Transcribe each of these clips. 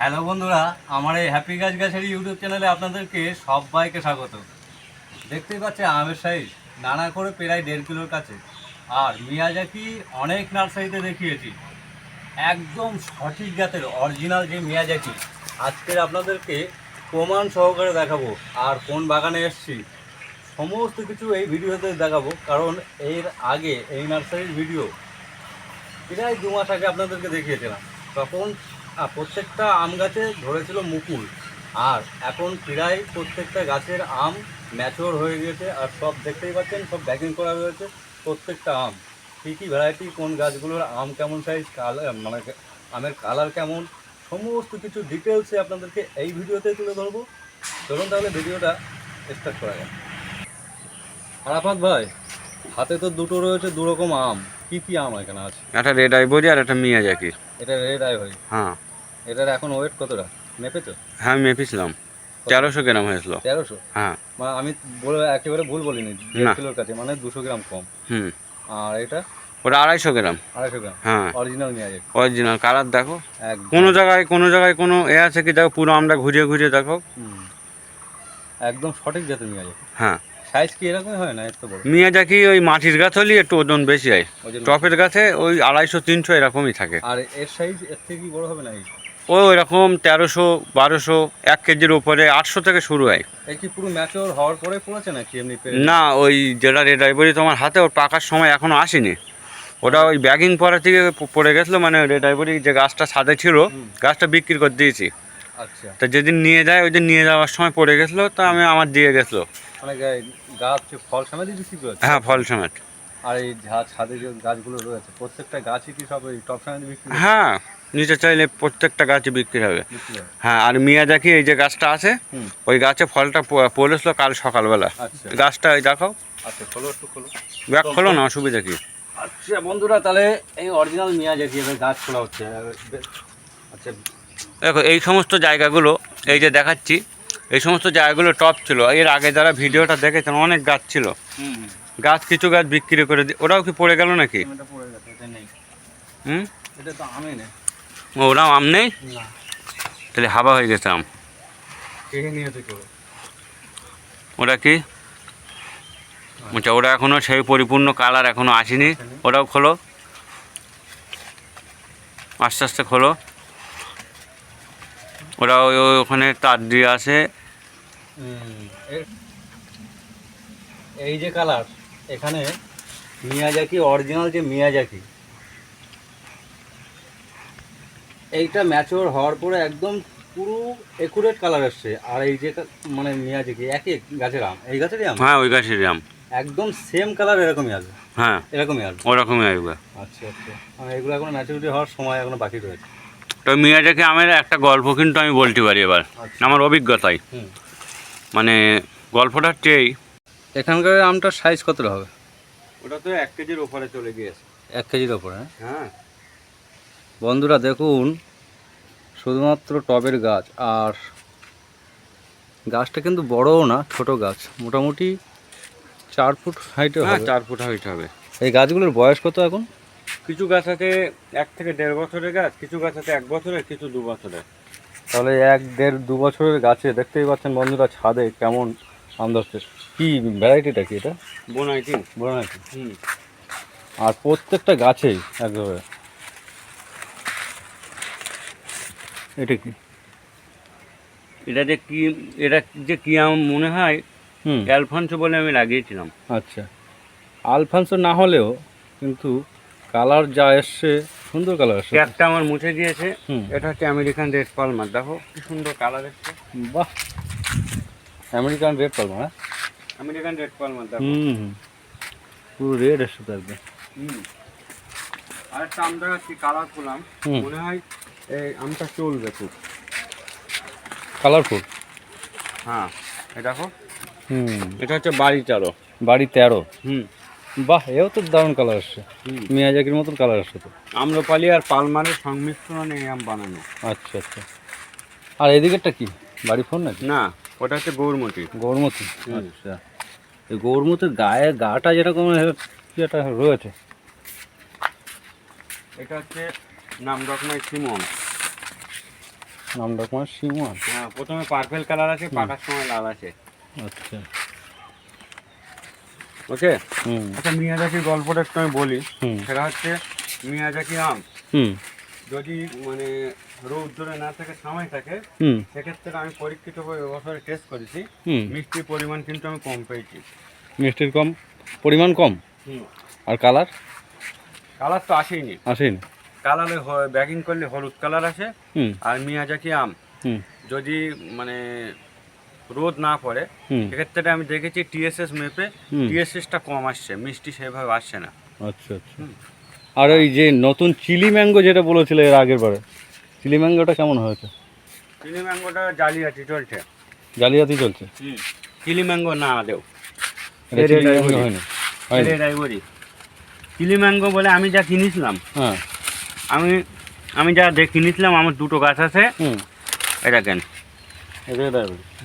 Hello বন্ধুরা, আমার এই হ্যাপি গাছ গাছের ইউটিউব চ্যানেলে আপনাদেরকে সবাইকে স্বাগত। দেখতেই পাচ্ছে আমের সাইজ নানা করে প্রায় দেড় কিলোর কাছে। আর মিয়াজাকি অনেক নার্সারিতে দেখিয়েছি। একদম সঠিক জাতের, অরিজিনাল যে মিয়াজাকি আজকের আপনাদেরকে প্রমাণ সহকারে দেখাবো আর কোন বাগানে এসছি। সমস্ত কিছু এই ভিডিওতে দেখাবো, কারণ এর আগে এই নার্সারির ভিডিও প্রায় দু মাস আগে আপনাদেরকে দেখিয়েছিলাম। তখন প্রত্যেকটা আম গাছে ধরেছিল মুকুল। আর এখন প্রায় প্রত্যেকটা গাছের আম ম্যাচিওর হয়ে গেছে আর সব দেখতেই পাচ্ছেন সব ব্যাগিং করা রয়েছে প্রত্যেকটা আম। কী কী ভ্যারাইটি কোন গাছগুলোর আম কেমন সাইজ কালার মানে আমের কালার কেমন সমস্ত কিছু ডিটেলসে আপনাদেরকে এই ভিডিওতে তুলে ধরবো। চলুন তাহলে ভিডিওটা স্টার্ট করা যায় আরাফাত ভাই হাতে তো দুটো রয়েছে দু রকম আম। কি কি আম এখানে আছে? একটা রেড আইভরি আর একটা মিয়াজাকির এটা রেড আই ভাই হ্যাঁ। এটার এখন ওয়েট কতটা? মেপেছো? হ্যাঁ মেপেছিলাম। তেরোশো গ্রাম হয়েছিল। তেরোশো? হ্যাঁ। মানে আমি বলে একেবারে ভুল বলিনি। দেড় কিলোর কাছে মানে দুশো গ্রাম কম। হুম। আর এটা? ওটা আড়াইশো গ্রাম। আড়াইশো গ্রাম। হ্যাঁ। অরিজিনাল নিয়ে যাবে অরিজিনাল কালার দেখো। কোনো জায়গায় কোনো জায়গায় কোনো এ আছে কি দেখো পুরো আমরা ঘুরিয়ে ঘুরিয়ে দেখো। একদম সঠিক জাতের নিয়ে যাবে হ্যাঁ। সাইজ কি এরকমই হয় না একটু বড় মিয়াজাকি ওই মাটির গাছ হলে একটু ওজন বেশি হয়। টপের গাছে ওই আড়াইশো তিনশো এরকমই থাকে। আর এর সাইজ এর থেকে কি বড় হবে না ওই ওইরকম তেরোশো বারোশো এক কেজির উপরে আটশো থেকে শুরু হয়। এই কি পুরো ম্যাচিওর হওয়ার পরে পড়েছে নাকি এমনি না ওই যেটা রেড আইভরি তোমার হাতে ওর পাকার সময় এখনও আসেনি। ওটা ওই ব্যাগিং পরে থেকে পড়ে গেছিল মানে রেড আইভরি যে গাছটা ছাদে ছিল গাছটা বিক্রি করে দিয়েছি। আচ্ছা। তা যেদিন নিয়ে যায় ওই দিন নিয়ে যাওয়ার সময় পড়ে গেছিল তা আমি আমার দিয়ে গেছিল। মানে গাছ ফল হ্যাঁ ফল সমেত। আর এই ছাদে যে গাছগুলো রয়েছে প্রত্যেকটা গাছই কি সব টপ সমেত বিক্রি হ্যাঁ নিচে চাইলে প্রত্যেকটা গাছে বিক্রি হবে। হ্যাঁ আর মিয়া দেখি এই যে গাছটা আছে ওই গাছে ফলটা পড়েছিল কাল সকালবেলা। আচ্ছা। গাছটা ওই দেখো। আচ্ছা ব্যাগ খোলো না অসুবিধা কি? আচ্ছা বন্ধুরা তাহলে এই অরিজিনাল মিয়াজাকি এবার গাছ খোলা হচ্ছে। আচ্ছা। দেখো এই সমস্ত জায়গাগুলো এই যে দেখাচ্ছি এই সমস্ত জায়গাগুলো টপ ছিল। এর আগে যারা ভিডিওটা দেখেছেন অনেক গাছ ছিল। গাছ কিছু গাছ বিক্রি করে ওরাও কি পড়ে গেল নাকি? হুম? এটা তো আমে নেই ওরাও আম নেই? তাহলে হাবা হয়ে গেছে আম। ওরা কি? আচ্ছা ওরা এখনও সেই পরিপূর্ণ কালার এখনও আসেনি। ওরাও খোলো। আস্তে আস্তে খোলো। ওরা ওই ওখানে তার দিয়ে আসে। এই যে কালার এখানে মিয়াজাকি অরিজিনাল যে মিয়াজাকি এইটা ম্যাচিওর হওয়ার পরে একদম পুরো একুরেট কালার আসছে। আর এই যে কা- মানে মিয়াজাকি একই গাছের আম। এই গাছেরই আম? হ্যাঁ ওই গাছেরই আম। একদম সেম কালার এরকমই আসবে। হ্যাঁ। এরকমই আসবে। ওরকমই আসবে। আচ্ছা আচ্ছা। মানে এগুলো এখনও ম্যাচুরিটি হওয়ার সময় এখনও বাকি রয়েছে। তো মিয়াজাকি আমের একটা গল্প কিন্তু আমি বলতে পারি এবার। আচ্ছা। আমার অভিজ্ঞতায় হুম। মানে গল্পটা হচ্ছে এই এখানকার আমটার সাইজ কতটা হবে? ওটা তো এক কেজির ওপরে চলে গিয়েছে। এক কেজির ওপরে হ্যাঁ? হ্যাঁ। বন্ধুরা দেখুন শুধুমাত্র টবের গাছ আর গাছটা কিন্তু বড়ও না ছোট গাছ। মোটামুটি চার ফুট হাইটে হ্যাঁ হবে। চার ফুট হাইট হবে। এই গাছগুলোর বয়স কত এখন? কিছু গাছ আছে এক থেকে দেড় বছরের গাছ কিছু গাছ আছে এক বছরের কিছু দু বছরের। তাহলে এক দেড় দু বছরের গাছে দেখতেই পাচ্ছেন বন্ধুরা ছাদে কেমন আম ধরছে কি ভ্যারাইটিটা কি এটা? বোনাইটি বড় হুম। আর প্রত্যেকটা গাছেই একভাবে। এটা কি? এটা যে কি এটা যে কি আমার মনে হয় অ্যালফান্সো বলে আমি লাগিয়েছিলাম। আচ্ছা। আলফানসো না হলেও কিন্তু কালার যা এসছে সুন্দর কালার এসছে। একটা আমার মুছে গিয়েছে এটা হচ্ছে আমেরিকান রেড পালমার। দেখো কি সুন্দর কালার এসছে। বাহ! আমেরিকান রেড পালমা হ্যাঁ? আমেরিকান রেড পালমার দেখো। হুম হুম পুরো রেড এসছে তো একদম। হুম। আর একটা আম দেখাচ্ছি কালার করলাম মনে হয় এই আমটা চলবে খুব। কালারফুল? হ্যাঁ এই দেখো। হুম। এটা হচ্ছে বাড়ি চারো। বাড়ি তেরো? হুম। বাহ এও তো দারুণ কালার আসছে। মিয়াজাকির মতন কালার আসছে তো। আম্রপালি আর পালমারের সংমিশ্রণে এই আম বানানো। আচ্ছা আচ্ছা। আর এদিকেরটা কি? বাড়ি ফোন নাকি? না ওটা হচ্ছে গৌরমতি। গৌরমতি? আচ্ছা। এই গৌরমতির গায়ে গাটা যেরকম কি একটা রয়েছে। এটা হচ্ছে নাম রকমের সিমন। নাম ডকুমেন্ট সিমন? হ্যাঁ প্রথমে পার্পেল কালার আছে পাকার সময় লাল আছে। আচ্ছা। ওকে? আচ্ছা মিয়াজাকির গল্পটা একটু আমি বলি। সেটা হচ্ছে মিয়াজাকি আম যদি মানে রৌদ্রে না থাকে সময় থাকে হুম। সেক্ষেত্রে আমি পরীক্ষিতভাবে এবছরে টেস্ট করেছি। হুম। মিষ্টির পরিমাণ কিন্তু আমি কম পেয়েছি। মিষ্টির কম পরিমাণ কম? আর কালার? কালার তো আসেইনি আসেনি কালারে ব্যাগিং করলে হলুদ কালার আসে আর মিয়াজাকি আম। যদি মানে রোদ না পড়ে সেক্ষেত্রে আমি দেখেছি টিএসএস মেপে। টিএসএসটা কম আসছে মিষ্টি সেভাবে আসছে না। আচ্ছা আচ্ছা। আর ওই যে নতুন চিলি ম্যাঙ্গো যেটা বলেছিল এর আগের বারে চিলি ম্যাঙ্গোটা কেমন হয়েছে? চিলি ম্যাঙ্গোটা জালিয়াতি চলছে। জালিয়াতি চলছে? চিলি ম্যাঙ্গো না দেও। এটা এর চিলি এর ম্যাঙ্গো এর হয়নি হয়নি। রেড আইভরি চিলি ম্যাঙ্গো বলে আমি যা কিনেছিলাম হ্যাঁ। আমি আমি যা দেখ কিনেছিলাম আমার দুটো গাছ আছে। হুম। এটা কেন?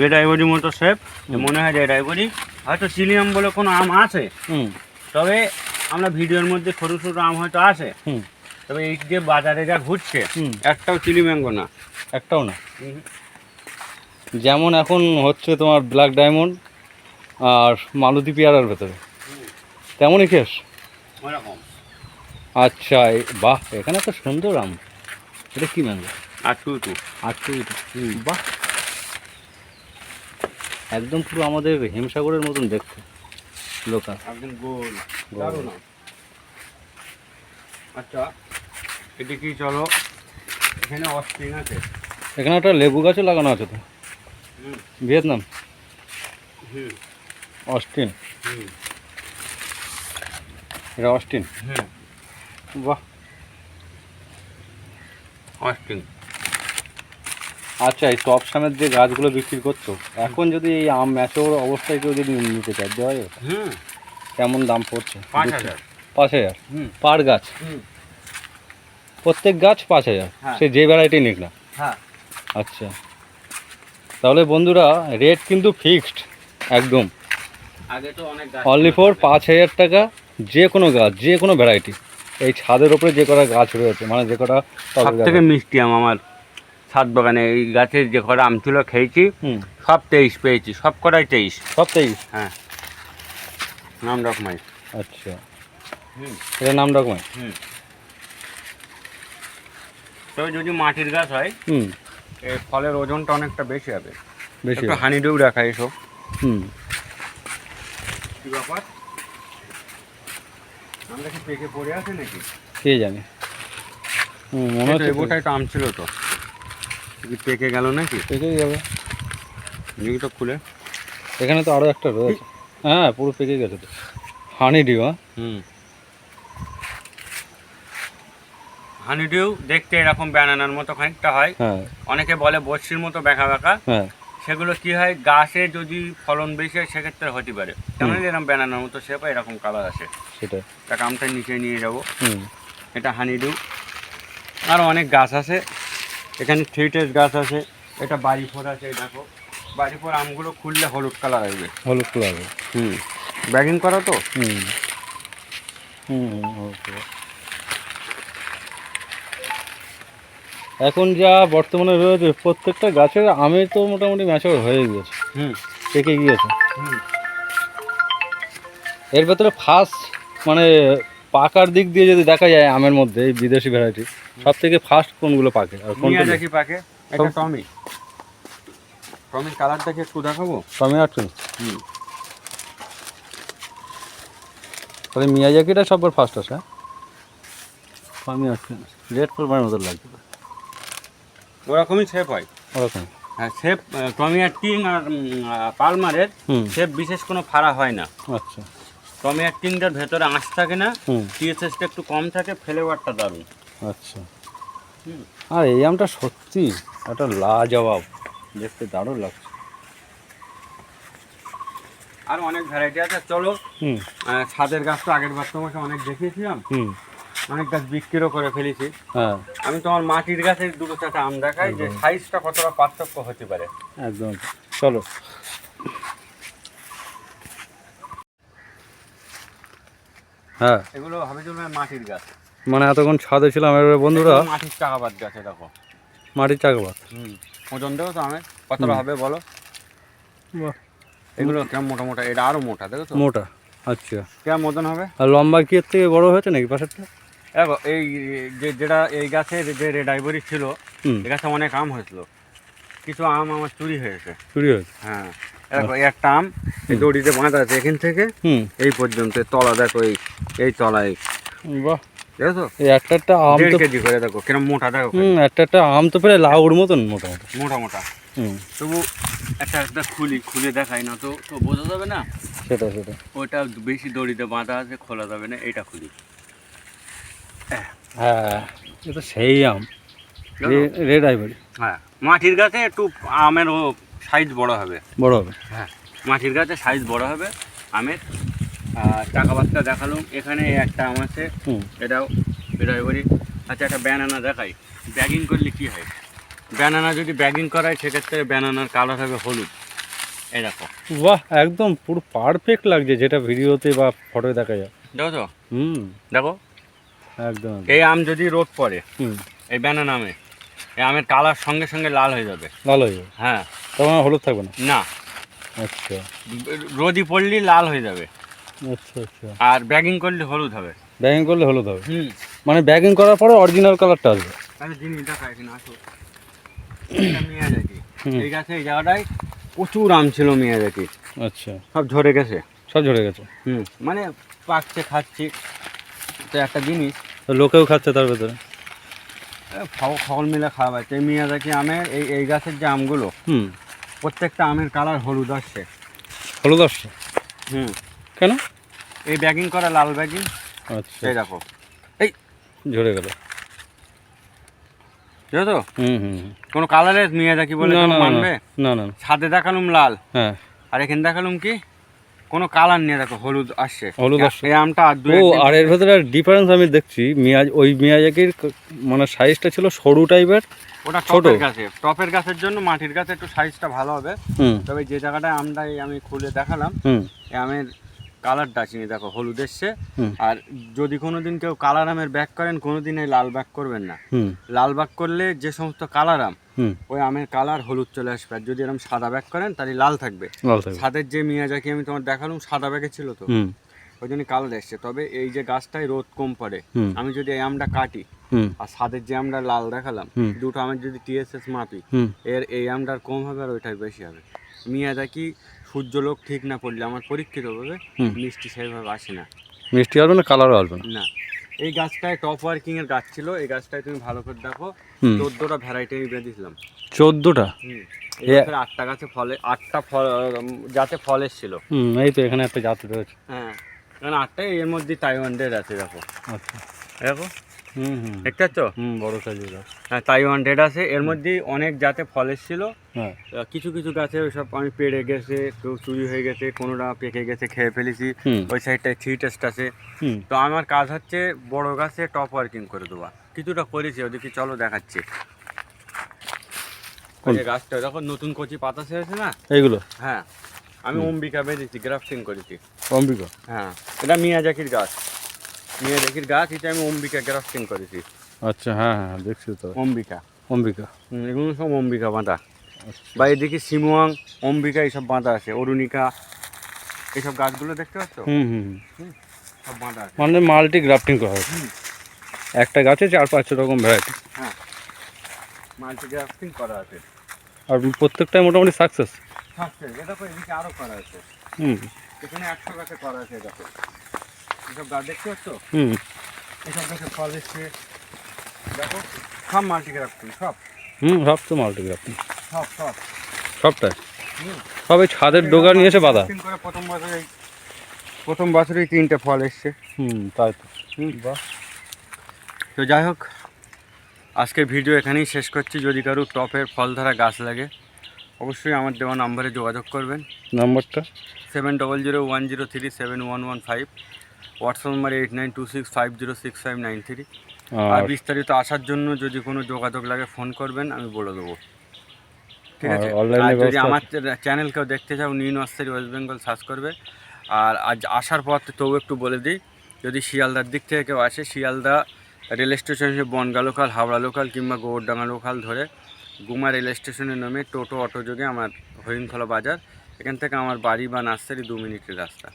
রেড আইভরি মতো শেপ মনে হয় রেড আইভরি হয়তো চিলি আম বলে কোনো আম আছে। তবে আমরা ভিডিওর মধ্যে ছোটো ছোটো আম হয়তো আছে। হুম। তবে এই যে বাজারে যা ঘুরছে একটাও চিলি ম্যাঙ্গো না। একটাও না। যেমন এখন হচ্ছে তোমার ব্ল্যাক ডায়মন্ড আর মালতী পেয়ারার ভেতরে। তেমনই কেস ওরকম। আচ্ছা বাহ এখানে তো সুন্দর আম। এটা কি ম্যাঙ্গো আর টু টু আটশো বাহ। একদম পুরো আমাদের হিমসাগরের মতন দেখতে লোকাল। একদম গোল। দারুণ আম। আচ্ছা এদিকে চলো এখানে অস্ট্রিং আছে। এখানে একটা লেবু গাছও লাগানো আছে তো? ভিয়েতনাম? অস্টিন এটা অস্টিন হুম। বাহ। আচ্ছা এই টপ সামের যে গাছগুলো বিক্রি করছ এখন যদি এই আম ম্যাচোর অবস্থায় কেউ যদি নিতে চায় দেওয়া যাবে? হুম। কেমন দাম পড়ছে? পাঁচ হাজার। পাঁচ হাজার? হুম। পার গাছ? হুম। প্রত্যেক গাছ পাঁচ হাজার? হ্যাঁ। সে যে ভ্যারাইটি নিক না। হ্যাঁ। আচ্ছা। তাহলে বন্ধুরা রেট কিন্তু ফিক্সড একদম। আগে তো অনেক অনলি ফর পাঁচ হাজার টাকা যে কোনো গাছ যে কোনো ভ্যারাইটি এই ছাদের ওপরে যে কটা গাছ রয়েছে মানে যে কটা সব থেকে মিষ্টি আম আমার ছাদ বাগানে। এই গাছের যে কটা আম ছিল খেয়েছি হুম। সব তেইশ পেয়েছি সব কটাই তেইশ। সব তেইশ? হ্যাঁ। নাম রকমাই। আচ্ছা। এটা নাম হুম। তবে যদি মাটির গাছ হয় হুম। এর ফলের ওজনটা অনেকটা বেশি হবে। বেশি হানিডেও রাখা এসব। হুম। কি ব্যাপার? আমরা কি পেকে পড়ে আছে নাকি? কে জানে? মনে হচ্ছে লেবুটাই তো আম ছিল তো। কি পেকে গেল নাকি? পেকে যাবে তো খুলে। এখানে তো আরও একটা রয়েছে। হ্যাঁ পুরো পেকে গেছে তো। হানি ডিউ হ্যাঁ? হুম। হানিডিউ দেখতে এরকম ব্যানানার মতো খানিকটা হয়। হ্যাঁ। অনেকে বলে বর্ষির মতো বেঁকা বেঁকা হ্যাঁ। সেগুলো কি হয় গাছে যদি ফলন বেশি হয় সেক্ষেত্রে হতে পারে। কেমন এরকম ব্যানানার মতো শেপ হয়, এরকম কালার আছে সেটা তাকে আমটা নিচে নিয়ে যাব। এটা হানিডিউ আরও অনেক গাছ আছে। এখানে থ্রিটেস গাছ আছে। এটা বাড়ি ফোর আছে দেখো। বাড়ি ফোর আমগুলো খুললে হলুদ কালার আসবে। হলুদ কালার হুম। ব্যাগিং করা তো? হুম। হুম হুম, ওকে। এখন যা বর্তমানে রয়েছে প্রত্যেকটা গাছের আমে তো মোটামুটি ম্যাচর হয়ে গিয়েছে। হুম। পেকে গিয়েছে। এর ভেতরে ফার্স্ট মানে পাকার দিক দিয়ে যদি দেখা যায় আমের মধ্যে এই বিদেশি ভ্যারাইটি সব থেকে ফার্স্ট কোনগুলো পাকে আর কোনটা মিয়াজাকি পাকে। এটা টমি। টমির কালারটা কি একটু দেখাবো? Tommy Atkins hmm. তাহলে মিয়া মিয়াজাকিটা সবার ফার্স্ট আছে হ্যাঁ? টমি আটুন রেড ফলবার মতো লাগছে। ওরকমই শেপ হয়। ওরকম। হ্যাঁ শেপ টমি আর টিং আর পালমারের শেপ বিশেষ কোনো ফাড়া হয় না। আচ্ছা। টমি আর টিংটার ভেতরে আঁশ থাকে না টিএসএসটা একটু কম থাকে ফ্লেভারটা দারুণ। আচ্ছা। আর এই আমটা সত্যি একটা লাজবাব দেখতে দারুণ লাগছে। আর অনেক ভ্যারাইটি আছে চলো। হুম। ছাদের গাছ তো আগের বার তোমাকে অনেক দেখিয়েছিলাম। হুম। অনেক গাছ বিক্রিও করে ফেলেছি। হ্যাঁ। আমি তোমার মাটির গাছের দুটো চারটা আম দেখাই যে সাইজটা কতটা পার্থক্য হতে পারে। একদম। চলো। হ্যাঁ। এগুলো হাবিজুল ভাই মাটির গাছ। মানে এতক্ষণ ছাদে ছিলাম এবারে বন্ধুরা মাটির চাকাবাদ গাছ দেখো। মাটির চাকাবাদ। হুম ওজন দেবো তো আমের কতটা হবে বলো? এগুলো কেমন মোটা মোটা এটা আরও মোটা দেখো তো মোটা আচ্ছা। কেমন ওজন হবে? আর লম্বা কি এর থেকে বড় হয়েছে নাকি পাশেরটা? দেখো এই যে যেটা এই গাছের যে রেড আইভরি ছিল এই গাছে অনেক আম হয়েছিল। কিছু আম আমার চুরি হয়েছে। চুরি হয়েছে? হ্যাঁ। দেখো একটা আম এই দড়িতে বাঁধা আছে এখান থেকে। এই পর্যন্ত তলা দেখো এই এই তলায়। বাহ। একটা একটা আম তো কেজি করে দেখো কিরম মোটা দেখো একটা একটা আম তো প্রায় লাউর মতন মোটামুটি মোটা মোটা। তবু একটা একটা খুলি খুলে দেখাই না তো তো বোঝা যাবে না? সেটা সেটা ওটা বেশি দড়িতে বাঁধা আছে খোলা যাবে না এটা খুলি। হ্যাঁ। এটা সেই আম? Red ivory. হ্যাঁ। মাটির গাছে একটু আমের সাইজ বড় হবে। বড় হবে। হ্যাঁ। মাটির গাছে সাইজ বড় হবে আমের। আর টাকা বাচ্চা দেখালাম। এখানে একটা আম আছে। এটাও এটাই বলি আচ্ছা একটা ব্যানানা দেখাই। ব্যাগিং করলে কি হয়? ব্যানানা যদি ব্যাগিং করায় সেক্ষেত্রে ব্যানানার কালার হবে হলুদ। দেখো। বাহ একদম পুরো পারফেক্ট লাগছে। যেটা ভিডিওতে বা ফটোয় দেখা যায়। দেখো তো? হুম। দেখো? একদম এই আম যদি রোদ পড়ে হুম। এই ব্যানানা আমে এই আমের কালার সঙ্গে সঙ্গে লাল হয়ে যাবে। ভালো হয়ে যাবে? হ্যাঁ। তখন হলুদ থাকবে না? না। আচ্ছা। রোদি পড়লেই লাল হয়ে যাবে। আচ্ছা আচ্ছা। আর ব্যাগিং করলে হলুদ হবে। ব্যাগিং করলে হলুদ হবে? হুম। মানে ব্যাগিং করার পরে অরিজিনাল কালারটা আসবে। তাহলে জিনিস দেখা এখানে আসো। এই গাছে এই জায়গাটায় প্রচুর আম ছিল মিয়াজাকি আচ্ছা। সব ঝরে গেছে। সব ঝরে গেছে। হুম। মানে পাকছে খাচ্ছি। তো একটা জিনিস। তো লোকেও খাচ্ছে তার ভেতরে। ফল মিলে খাওয়া যাচ্ছে মিয়াজাকি আমের এই এই গাছের যে আমগুলো হুম। প্রত্যেকটা আমের কালার হলুদ আসছে। হলুদ আসছে? হুম। কেন? এই ব্যাগিং করা লাল ব্যাগিং আচ্ছা। এই দেখো। এই। ঝরে গেল। তো? হুম হুম। কোনো কালারের মিয়াজাকি বলে মানবে? না না। ছাদে দেখালুম লাল। হ্যাঁ। আর এখানে দেখালুম কি? কোনো কালার নিয়ে দেখো হলুদ আসছে। হলুদ আসছে। এই আমটা আর ও আর এর ভেতরে ডিফারেন্স আমি দেখছি মিয়াজ ওই মিয়াজাকির মানে সাইজটা ছিল সরু টাইপের ওটা ছোট। টপের গাছে। টপের গাছের জন্য মাটির গাছে একটু সাইজটা ভালো হবে। তবে যে জায়গাটায় আমটা আমি খুলে দেখালাম এই আমের কালারটা চিনি দেখো হলুদ এসছে। আর যদি কোনোদিন কেউ কালার আমের ব্যাক করেন কোনোদিন এই লাল ব্যাক করবেন না। লাল ব্যাক করলে যে সমস্ত কালার আম ওই আমের কালার হলুদ চলে আসবে। আর যদি এরকম সাদা ব্যাক করেন তাহলে লাল থাকবে। ছাদের যে মিয়াজাকি আমি তোমার দেখালাম সাদা ব্যাগে ছিল তো। ওই জন্য কালার এসছে। তবে এই যে গাছটায় রোদ কম পড়ে আমি যদি এই আমটা কাটি হুম। আর সাদের যে আমরা লাল দেখালাম দুটো আমের যদি টিএসএস মাপি এর এই আমটার কম হবে আর ওইটাই বেশি হবে। মিয়াজাকি সূর্যলোক ঠিক না পড়লে আমার পরীক্ষিত হবে মিষ্টি সেভাবে আসে না। মিষ্টি আসবে না কালারও আসবে না। না। এই গাছটায় টপ ওয়ার্কিং এর গাছ ছিল এই গাছটায় তুমি ভালো করে দেখো চোদ্দটা ভ্যারাইটি আমি বেঁধেছিলাম চোদ্দোটা? চোদ্দটা আটটা গাছে ফলে আটটা ফল যাতে ফল এসেছিল। হুম এই তো এখানে একটা জাত রয়েছে। হ্যাঁ কারণ আটটাই এর মধ্যে তাইওয়ান ডেড আছে দেখো। আচ্ছা। দেখো। দেখতে পাচ্ছ বড় সাইজের গাছ হ্যাঁ তাইওয়ান ডেড আছে। এর মধ্যে অনেক জাতে ফল এসেছিল। হ্যাঁ। কিছু কিছু গাছে সব আমি পেড়ে গেছে কেউ চুরি হয়ে গেছে কোনোটা পেকে গেছে খেয়ে ফেলেছি। ওই সাইডটায় থ্রি টেস্ট আছে। তো আমার কাজ হচ্ছে বড় গাছে টপ ওয়ার্কিং করে দেওয়া। কিছুটা করেছি ওদিকে চলো দেখাচ্ছি। গাছটা যখন নতুন কচি পাতা ছেড়েছে না? এইগুলো? হ্যাঁ। আমি অম্বিকা বেঁধেছি গ্রাফটিং করেছি। অম্বিকা? হ্যাঁ এটা মিয়াজাকির গাছ। মিয়াজাকির গাছ এটা আমি অম্বিকা গ্রাফটিং করেছি। আচ্ছা হ্যাঁ হ্যাঁ দেখছি তো। অম্বিকা। অম্বিকা। হুম, এগুলো সব অম্বিকা বাঁধা। আচ্ছা। বা এদিকে সিমুয়াং অম্বিকা এইসব বাঁধা আছে অরুণিকা এইসব গাছগুলো দেখতে পাচ্ছ? হুম হুম। সব বাঁধা আছে। মানে মাল্টি গ্রাফটিং করা হুম। একটা গাছে চার পাঁচ রকম ভ্যারাইটি হ্যাঁ। মাল্টি গ্রাফটিং করা আছে। আর প্রত্যেকটাই মোটামুটি সাকসেস থাকছে এটা তো এদিকে আরও করা আছে। হুম। এখানে একশো গাছে করা আছে দেখো এসব গাছ দেখতে পাচ্ছ? হুম। এসব গাছে ফল এসছে। দেখো সব মাল্টি গ্রাফটিং সব? হুম সব তো মাল্টি গ্রাফটিং সব সব? সবটাই। হুম। সব এই ছাদের ডোগা নিয়ে এসে বাঁধা। প্রথম বছরেই প্রথম বছরেই তিনটে ফল এসছে। হুম তাই তো। হুম। বাহ। তো যাই হোক আজকের ভিডিও এখানেই শেষ করছি। যদি কারও টপের ফল ধরা গাছ লাগে অবশ্যই আমার দেওয়া নাম্বারে যোগাযোগ করবেন। নাম্বারটা? Seven double zero one zero three seven one one five. WhatsApp number eight nine two six five zero six five nine three. আর বিস্তারিত আসার জন্য যদি কোনো যোগাযোগ লাগে ফোন করবেন আমি বলে দেবো। ঠিক আছে? আর যদি আমার চ্যানেল কেউ দেখতে চাও new nursery West Bengal search করবে। আর আজ আসার পর তবু একটু বলে দিই। যদি শিয়ালদার দিক থেকে কেউ আসে শিয়ালদা রেল স্টেশন হিসেবে বনগা লোকাল হাওড়া লোকাল কিংবা গোবরডাঙ্গা লোকাল ধরে গুমা রেল স্টেশনে নেমে টোটো অটো যোগে আমার হরিণখোলা বাজার। এখান থেকে আমার বাড়ি বা নার্সারি দু মিনিটের রাস্তা।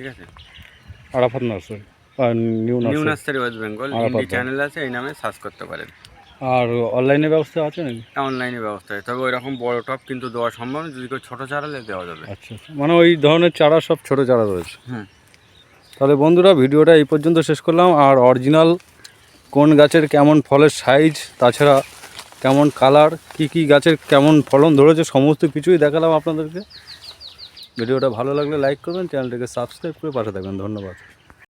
ঠিক আছে? Arafat nursery new new nursery West Bengal Hindi channel আছে এই নামে সার্চ করতে পারেন। আর অনলাইনে ব্যবস্থা আছে নাকি? অনলাইনে ব্যবস্থা আছে। তবে ওই রকম বড় টপ কিন্তু দেওয়া সম্ভব যদি কেউ ছোটো চারালে দেওয়া যাবে। আচ্ছা আচ্ছা। মানে ওই ধরনের চারা সব ছোট চারা রয়েছে? হুম। তাহলে বন্ধুরা ভিডিওটা এই পর্যন্ত শেষ করলাম। আর অরিজিনাল কোন গাছের কেমন ফলের সাইজ তাছাড়া কেমন কালার কি কি গাছের কেমন ফলন ধরেছে সমস্ত কিছুই দেখালাম আপনাদেরকে। ভিডিওটা ভালো লাগলে লাইক করবেন চ্যানেলটিকে সাবস্ক্রাইব করে পাশে থাকবেন। ধন্যবাদ।